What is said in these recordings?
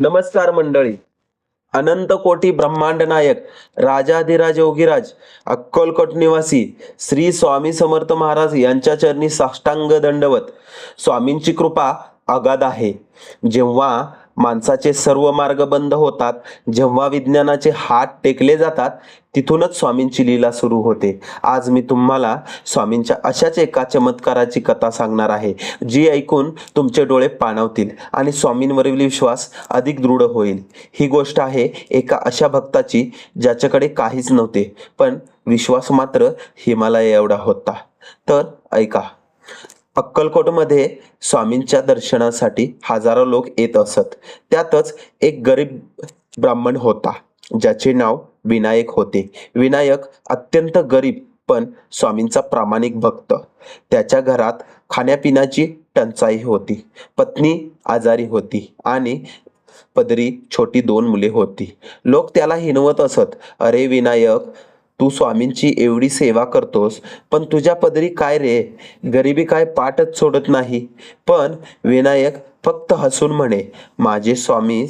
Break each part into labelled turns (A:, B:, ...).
A: नमस्कार मंडळी. अनंत कोटी ब्रह्मांड नायक राजाधिराज योगीराज अक्कलकोट निवासी श्री स्वामी समर्थ महाराज यांच्या चरणी साष्टांग दंडवत स्वामींची कृपा अगाध आहे. जेव्हा माणसाचे सर्व मार्ग बंद होतात. जेव्हा विज्ञानाचे हात टेकले जातात तिथूनच स्वामींची लीला सुरू होते. आज मी तुम्हाला स्वामींच्या अशाच एका चमत्काराची कथा सांगणार आहे जी ऐकून तुमचे डोळे पाणवतील आणि स्वामींवरील विश्वास अधिक दृढ होईल. ही गोष्ट आहे एका अशा भक्ताची ज्याच्याकडे काहीच नव्हते पण विश्वास मात्र हिमालय एवढा होता. तर ऐका. अक्कलकोटमध्ये स्वामींच्या दर्शनासाठी हजारो लोक येत असत. त्यातच एक गरीब ब्राह्मण होता. ज्याचे नाव विनायक होते. विनायक अत्यंत गरीब पण स्वामींचा प्रामाणिक भक्त. त्याच्या घरात खाण्यापिण्याची टंचाई होती. पत्नी आजारी होती आणि पदरी छोटी दोन मुले होती. लोक त्याला हिनवत असत. अरे विनायक तू स्वामींची एवढी सेवा करतोस पण तुझ्या पदरी काय रे? गरिबी काय पाठच सोडत नाही. पण विनायक फक्त हसून म्हणे माझे स्वामी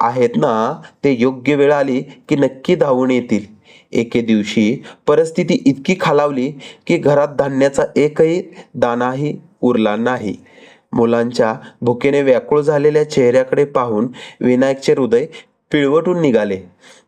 A: आहेत ना ते योग्य वेळ आली की नक्की धावून येतील. एके दिवशी परिस्थिती इतकी खालावली की घरात धान्याचा एकही दाणाही उरला नाही. मुलांच्या भुकेने व्याकुळ झालेल्या चेहऱ्याकडे पाहून विनायकचे हृदय पिळवटून निघाले.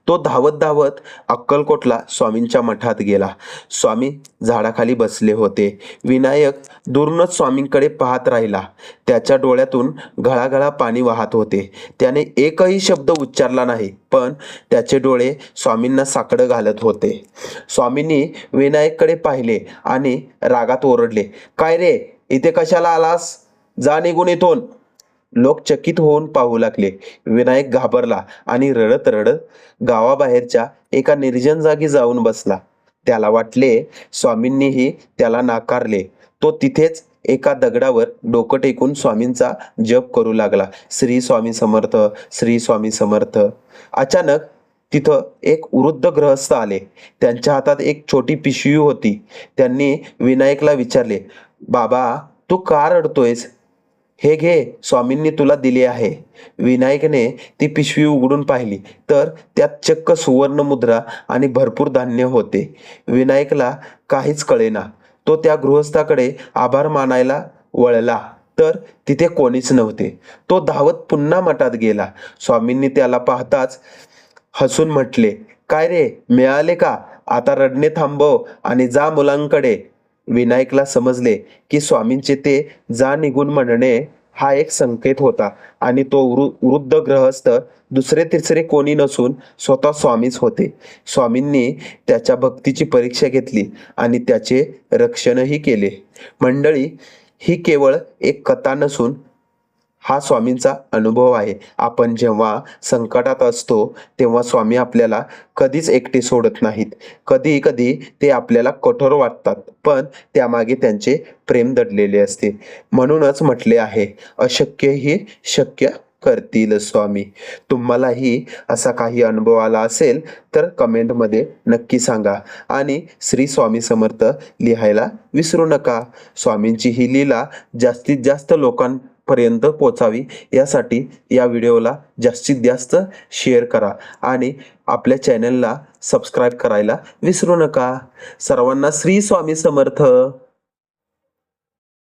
A: तो धावत धावत अक्कलकोटला स्वामींच्या मठात गेला. स्वामी झाडाखाली बसले होते. विनायक दुरूनच स्वामींकडे पाहत राहिला. त्याच्या डोळ्यातून घळाघळा पाणी वाहत होते. त्याने एकही शब्द उच्चारला नाही पण त्याचे डोळे स्वामींना साकडं घालत होते. स्वामींनी विनायककडे पाहिले आणि रागात ओरडले काय रे? इथे कशाला आलास? जा निघून इथून. लोक चकित होऊन पाहू लागले. विनायक घाबरला आणि रडत रडत गावाबाहेरच्या एका निर्जन जागी जाऊन बसला. त्याला वाटले स्वामींनीही त्याला नाकारले. तो तिथेच एका दगडावर डोकं टेकून स्वामींचा जप करू लागला. श्री स्वामी समर्थ श्री स्वामी समर्थ. अचानक तिथं एक वृद्ध ग्रहस्थ आले. त्यांच्या हातात एक छोटी पिशवी होती. त्यांनी विनायकला विचारले बाबा तू का रडतोयस? हे घे स्वामींनी तुला दिली आहे. विनायकने ती पिशवी उघडून पाहिली. तर त्यात चक्क सुवर्ण मुद्रा आणि भरपूर धान्य होते. विनायकला काहीच कळेना. तो त्या गृहस्थाकडे आभार मानायला वळला. तर तिथे कोणीच नव्हते. तो धावत पुन्हा मठात गेला. स्वामींनी त्याला पाहताच हसून म्हटले काय रे मिळाले का? आता रडणे थांबव आणि जा मुलांकडे. विनायकला समजले की स्वामींचे ते जा निघून म्हणणे हा एक संकेत होता आणि तो वृ वृद्ध ग्रहस्थ दुसरे तिसरे कोणी नसून स्वतः स्वामीच होते. स्वामींनी त्याच्या भक्तीची परीक्षा घेतली आणि त्याचे रक्षणही केले. मंडळी ही केवळ एक कथा नसून हा स्वामींचा अनुभव आहे. आपण जेव्हा संकटात असतो तेव्हा स्वामी आपल्याला कधीच एकटे सोडत नाहीत. कधी कधी ते आपल्याला कठोर वाटतात पण त्यामागे त्यांचे प्रेम दडलेले असते. म्हणूनच म्हटले आहे अशक्य ही शक्य करतील स्वामी. तुम्हालाही असा काही अनुभव आला असेल तर कमेंटमध्ये नक्की सांगा. आणि श्री स्वामी समर्थ लिहायला विसरू नका. स्वामींची ही लीला जास्तीत जास्त लोकांपर्यंत पोचावी यासाठी या व्हिडिओला जास्तीत जास्त शेअर करा आणि आपल्या चॅनलला सबस्क्राईब करायला विसरू नका. सर्वांना श्री स्वामी समर्थ.